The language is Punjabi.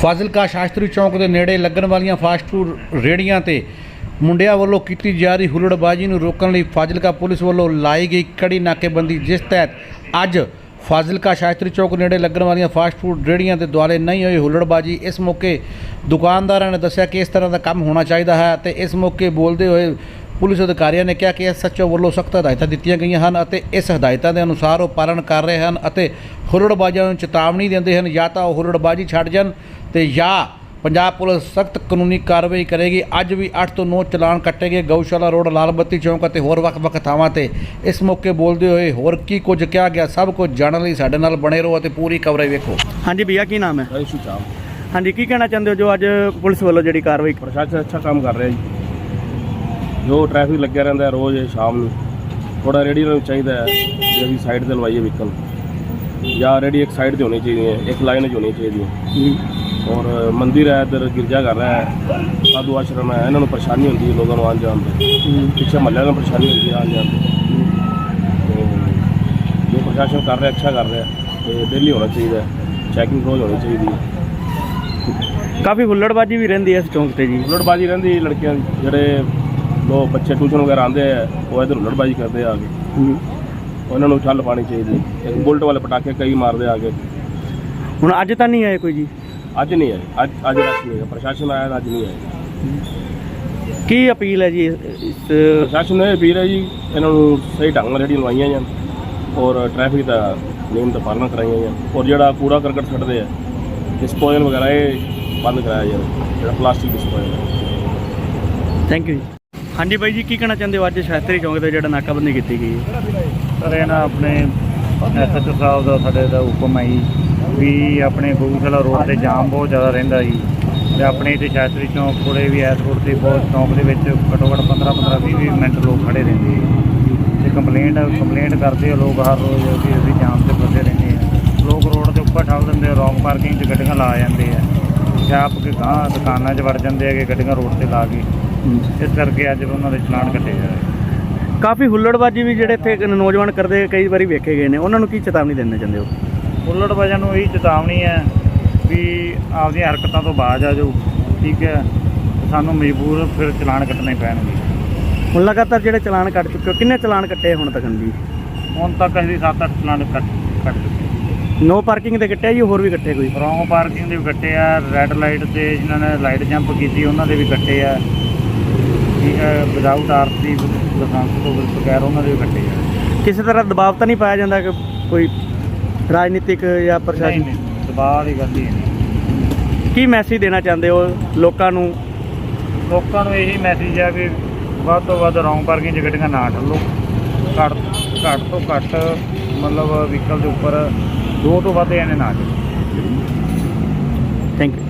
ਫਾਜ਼ਿਲਕਾ ਸ਼ਾਸਤਰੀ ਚੌਂਕ ਦੇ ਨੇੜੇ ਲੱਗਣ ਵਾਲੀਆਂ ਫਾਸਟ ਫੂਡ ਰੇਹੜੀਆਂ ਤੇ ਮੁੰਡਿਆਂ ਵੱਲੋਂ ਕੀਤੀ ਜਾ ਰਹੀ ਹੁੱਲੜਬਾਜ਼ੀ ਨੂੰ ਰੋਕਣ ਲਈ ਫਾਜ਼ਿਲਕਾ ਪੁਲਿਸ ਵੱਲੋਂ ਲਾਈ ਗਈ ਕੜੀ ਨਾਕੇਬੰਦੀ, ਜਿਸ ਤਹਿਤ ਅੱਜ ਫਾਜ਼ਿਲਕਾ ਸ਼ਾਸਤਰੀ ਚੌਕ ਨੇੜੇ ਲੱਗਣ ਵਾਲੀਆਂ ਫਾਸਟ ਫੂਡ ਰੇਹੜੀਆਂ ਦੇ ਦੁਆਲੇ ਨਹੀਂ ਹੋਈ ਹੁੱਲੜਬਾਜ਼ੀ ਇਸ ਮੌਕੇ ਦੁਕਾਨਦਾਰਾਂ ਨੇ ਦੱਸਿਆ ਕਿ ਇਸ ਤਰ੍ਹਾਂ ਦਾ ਕੰਮ ਹੋਣਾ ਚਾਹੀਦਾ ਹੈ ਤੇ ਇਸ ਮੌਕੇ ਬੋਲਦੇ ਹੋਏ ਪੁਲਿਸ ਅਧਿਕਾਰੀਆਂ ਨੇ ਕਿਹਾ ਕਿ ਐਸਐਚਓ ਵੱਲੋਂ ਸਖਤ ਹਦਾਇਤਾਂ ਦਿੱਤੀਆਂ ਗਈਆਂ ਹਨ ਅਤੇ ਇਸ ਹਦਾਇਤਾਂ ਦੇ ਅਨੁਸਾਰ ਉਹ ਪਾਲਣ ਕਰ ਰਹੇ ਹਨ ਅਤੇ ਹੁੱਲੜਬਾਜ਼ਾਂ ਨੂੰ ਚੇਤਾਵਨੀ ਦਿੰਦੇ ਹਨ ਜਾਂ ਤਾਂ ਉਹ ਹੁੱਲੜਬਾਜ਼ੀ ਛੱਡ ਜਾਣ ਤੇ ਜਾਂ ਪੰਜਾਬ ਪੁਲਿਸ ਸਖਤ ਕਾਨੂੰਨੀ ਕਾਰਵਾਈ ਕਰੇਗੀ। ਅੱਜ ਵੀ 8 ਤੋਂ 9 ਚਲਾਨ ਕੱਟੇ ਗਏ ਗਊਸ਼ਾਲਾ ਰੋਡ ਲਾਲ ਬੱਤੀ ਚੌਂਕ ਅਤੇ ਹੋਰ ਵੱਖ-ਵੱਖ ਥਾਵਾਂ ਤੇ। ਇਸ ਮੌਕੇ ਬੋਲਦੇ ਹੋਏ ਹੋਰ ਕੀ ਕੁਝ ਕਿਹਾ ਗਿਆ ਸਭ ਕੁਝ ਜਾਣਨ ਲਈ ਸਾਡੇ ਨਾਲ ਬਣੇ ਰਹੋ ਅਤੇ ਪੂਰੀ ਕਵਰੇਜ ਵੇਖੋ। ਹਾਂਜੀ ਭਈਆ ਕੀ ਨਾਮ ਹੈ? ਹਾਂਜੀ ਕੀ ਕਹਿਣਾ ਚਾਹੁੰਦੇ ਹੋ ਜੋ ਅੱਜ ਪੁਲਿਸ ਵੱਲੋਂ ਜਿਹੜੀ ਕਾਰਵਾਈ ਪ੍ਰਸ਼ਾਸਨ ਅੱਛਾ ਕੰਮ ਕਰ ਰਿਹਾ ਜੀ। ਜੋ ਟ੍ਰੈਫਿਕ ਲੱਗਿਆ ਰਹਿੰਦਾ ਹੈ ਰੋਜ਼ ਸ਼ਾਮ ਨੂੰ ਥੋੜਾ ਰੇੜੀ ਨੂੰ ਚਾਹੀਦਾ ਹੈ ਕਿ ਅਸੀਂ ਸਾਈਡ ਤੇ ਲਵਾਈਏ ਵਹੀਕਲ ਜਾਂ ਰੇੜੀ ਇੱਕ ਸਾਈਡ ਤੇ ਹੋਣੀ ਚਾਹੀਦੀ ਹੈ ਇੱਕ ਲਾਈਨ 'ਚ ਹੋਣੀ ਚਾਹੀਦੀ ਹੈ। ਔਰ ਮੰਦਿਰ ਹੈ ਇੱਧਰ ਗਿਰਜਾ ਘਰ ਹੈ ਸਾਧੂ ਆਸ਼ਰਮ ਹੈ ਇਹਨਾਂ ਨੂੰ ਪਰੇਸ਼ਾਨੀ ਹੁੰਦੀ ਹੈ ਲੋਕਾਂ ਨੂੰ ਆਉਣ ਜਾਣ ਦੀ। ਪਿੱਛੇ ਮਹੱਲੇ ਨੂੰ ਪਰੇਸ਼ਾਨੀ ਹੁੰਦੀ ਹੈ ਆਉਣ ਜਾਣ ਦੀ। ਜੋ ਪ੍ਰਸ਼ਾਸਨ ਕਰ ਰਿਹਾ ਅੱਛਾ ਕਰ ਰਿਹਾ ਤੇ ਡੇਲੀ ਹੋਣਾ ਚਾਹੀਦਾ ਚੈਕਿੰਗ ਰੋਜ਼ ਹੋਣੀ ਚਾਹੀਦੀ ਹੈ। ਕਾਫੀ ਹੁੱਲੜਬਾਜੀ ਵੀ ਰਹਿੰਦੀ ਹੈ ਇਸ ਚੌਂਕ ਤੇ ਜੀ। ਹੁੱਲੜਬਾਜੀ ਰਹਿੰਦੀ ਲੜਕਿਆਂ ਜਿਹੜੇ ਲੋ ਬੱਚੇ ਟਿਊਸ਼ਨ ਵਗੈਰਾ ਆਉਂਦੇ ਆ ਉਹ ਇਧਰ ਹੁੱਲੜਬਾਜੀ ਕਰਦੇ ਆ ਆ ਕੇ। ਉਹਨਾਂ ਨੂੰ ਛੱਲ ਪਾਣੀ ਚਾਹੀਦੀ। ਇੱਕ ਬੁਲਟ ਵਾਲੇ ਪਟਾਕੇ ਕਈ ਮਾਰਦੇ ਆ ਕੇ। ਹੁਣ ਅੱਜ ਤਾਂ ਨਹੀਂ ਆਏ ਕੋਈ ਜੀ? ਅੱਜ ਨਹੀਂ ਆਏ। ਅੱਜ ਅੱਜ ਰਸ਼ ਨਹੀਂ ਪ੍ਰਸ਼ਾਸਨ ਆਇਆ ਤਾਂ ਅੱਜ ਨਹੀਂ ਆਇਆ ਕੀ ਅਪੀਲ ਹੈ ਜੀ ਇਸ- ਇਸ ਪ੍ਰਸ਼ਾਸਨ ਨੇ ਅਪੀਲ ਹੈ ਜੀ ਇਹਨਾਂ ਨੂੰ ਸਹੀ ਢੰਗ ਨਾਲ ਰੇਹੜੀਆਂ ਲਵਾਈਆਂ ਜਾਣ ਔਰ ਟ੍ਰੈਫਿਕ ਦਾ ਨਿਯਮ ਦਾ ਪਾਲਣਾ ਕਰਾਈਆਂ ਜਾਣ। ਔਰ ਜਿਹੜਾ ਕੂੜਾ ਕਰਕਟ ਛੱਡਦੇ ਆ ਡਿਸਪੋਜ਼ਲ ਵਗੈਰਾ ਇਹ ਬੰਦ ਕਰਾਇਆ ਜਾਵੇ। ਜਿਹੜਾ ਪਲਾਸਟਿਕ ਡਿਸਪੋਜ਼ਲ ਥੈਂਕ ਯੂ ਜੀ। ਹਾਂਜੀ ਬਾਈ ਜੀ, ਕੀ ਕਹਿਣਾ ਚਾਹੁੰਦੇ ਹੋ? ਅੱਜ ਸ਼ਾਸਤਰੀ ਚੌਂਕ ਤੇ ਜਿਹੜਾ ਨਾਕਾਬੰਦੀ ਕੀਤੀ ਗਈ ਹੈ। ਸਰ, ਇਹ ਨਾ ਆਪਣੇ ਐਸਐਚਓ ਸਾਹਿਬ ਦਾ, ਸਾਡੇ ਦਾ ਹੁਕਮ ਹੈ ਜੀ ਵੀ ਆਪਣੇ ਗਊਸ਼ਾਲਾ ਰੋਡ ਤੇ ਜਾਮ ਬਹੁਤ ਜ਼ਿਆਦਾ ਰਹਿੰਦਾ ਜੀ। ਤੇ ਆਪਣੇ ਇੱਥੇ ਸ਼ਾਸਤਰੀ ਚੌਂਕ ਕੋਲੇ ਵੀ ਐਸ ਰੋਡ ਤੇ ਬਹੁਤ ਚੌਂਕ ਦੇ ਵਿੱਚ ਘੱਟੋ ਘੱਟ 15 15 20 20 ਮਿੰਟ ਲੋਕ ਖੜੇ ਰਹਿੰਦੇ ਜੀ। ਤੇ ਕੰਪਲੇਂਟ ਕੰਪਲੇਂਟ ਕਰਦੇ ਆ ਲੋਕ ਹਰ ਰੋਜ਼ ਕਿ ਅਸੀਂ ਜਾਮ ਤੇ ਫਸੇ ਰਹਿੰਦੇ ਆ। ਲੋਕ ਰੋਡ ਦੇ ਉੱਪਰ ਠਾਲ ਦਿੰਦੇ ਆ, ਰੌਂਗ ਪਾਰਕਿੰਗ 'ਚ ਗੱਡੀਆਂ ਲਾ ਜਾਂਦੇ ਆ। ਤੇ ਆਪ ਕੇ ਗਾਂ ਦੁਕਾਨਾਂ 'ਚ ਵੜ ਜਾਂਦੇ ਆ ਕਿ ਗੱਡੀਆਂ ਰੋਡ ਤੇ ਲਾ ਕੇ। ਇਸ ਕਰਕੇ ਅੱਜ ਉਹਨਾਂ ਦੇ ਚਲਾਨ ਕੱਟੇ ਜਾ ਰਹੇ ਕਾਫੀ ਹੁੱਲੜਬਾਜੀ ਵੀ ਜਿਹੜੇ ਇੱਥੇ ਨੌਜਵਾਨ ਕਰਦੇ ਕਈ ਵਾਰੀ ਵੇਖੇ ਗਏ ਨੇ। ਉਹਨਾਂ ਨੂੰ ਕੀ ਚੇਤਾਵਨੀ ਦੇਣਾ ਚਾਹੁੰਦੇ ਹੋ? ਵਜ੍ਹਾ ਨੂੰ ਇਹੀ ਚੇਤਾਵਨੀ ਹੈ ਵੀ ਆਪਦੀਆਂ ਹਰਕਤਾਂ ਤੋਂ ਬਾਜ ਆ ਜਾਓ ਠੀਕ ਹੈ? ਸਾਨੂੰ ਮਜਬੂਰ ਫਿਰ ਚਲਾਨ ਕੱਟਣੇ ਪੈਣਗੇ। ਹੁਣ ਲਗਾਤਾਰ ਜਿਹੜੇ ਚਲਾਨ ਕੱਟ ਚੁੱਕੇ ਹੋ ਕਿੰਨੇ ਚਲਾਨ ਕੱਟੇ ਹੁਣ ਤੱਕ ਜੀ? ਹੁਣ ਤੱਕ ਅਸੀਂ 7-8 ਚਲਾਨ ਕੱਟ ਕੱਟ ਚੁੱਕੇ ਨੋ ਪਾਰਕਿੰਗ ਦੇ ਕੱਟੇ ਆ ਜੀ ਹੋਰ ਵੀ ਕੱਟੇ ਕੋਈ? ਰੌਂਗ ਪਾਰਕਿੰਗ ਦੇ ਵੀ ਕੱਟੇ ਆ ਰੈੱਡ ਲਾਈਟ ਤੇ ਜਿਨ੍ਹਾਂ ਨੇ ਲਾਈਟ ਜੰਪ ਕੀਤੀ ਉਹਨਾਂ ਦੇ ਵੀ ਕੱਟੇ ਆ। ਵਿਦਆਊਟ ਆਰਸੀ ਲਾਇਸੈਂਸ ਤੋਂ ਬਗੈਰ ਉਹਨਾਂ ਦੇ ਵੀ ਕੱਟੇ ਆ ਕਿਸੇ ਤਰ੍ਹਾਂ ਦਬਾਅ ਤਾਂ ਨਹੀਂ ਪਾਇਆ ਜਾਂਦਾ ਕਿ ਕੋਈ ਰਾਜਨੀਤਿਕ ਜਾਂ ਨਹੀਂ ਪ੍ਰਸ਼ਾਸਨ? ਨਹੀਂ ਦਬਾਅ ਦੀ ਗੱਲ ਹੀ। ਨਹੀਂ ਕੀ ਮੈਸੇਜ ਦੇਣਾ ਚਾਹੁੰਦੇ ਹੋ ਲੋਕਾਂ ਨੂੰ? ਲੋਕਾਂ ਨੂੰ ਇਹੀ ਮੈਸੇਜ ਆ ਕਿ ਵੱਧ ਤੋਂ ਵੱਧ ਰੌਂਗ ਪਾਰਕਿੰਗ 'ਚ ਗੱਡੀਆਂ ਨਾ ਠੱਲੋ। ਘੱਟ ਘੱਟ ਤੋਂ ਘੱਟ ਮਤਲਬ ਵਹੀਕਲ ਦੇ ਉੱਪਰ ਦੋ ਤੋਂ ਵੱਧ ਇਹਨੇ ਨਾ ਚੜੋ ਥੈਂਕ ਯੂ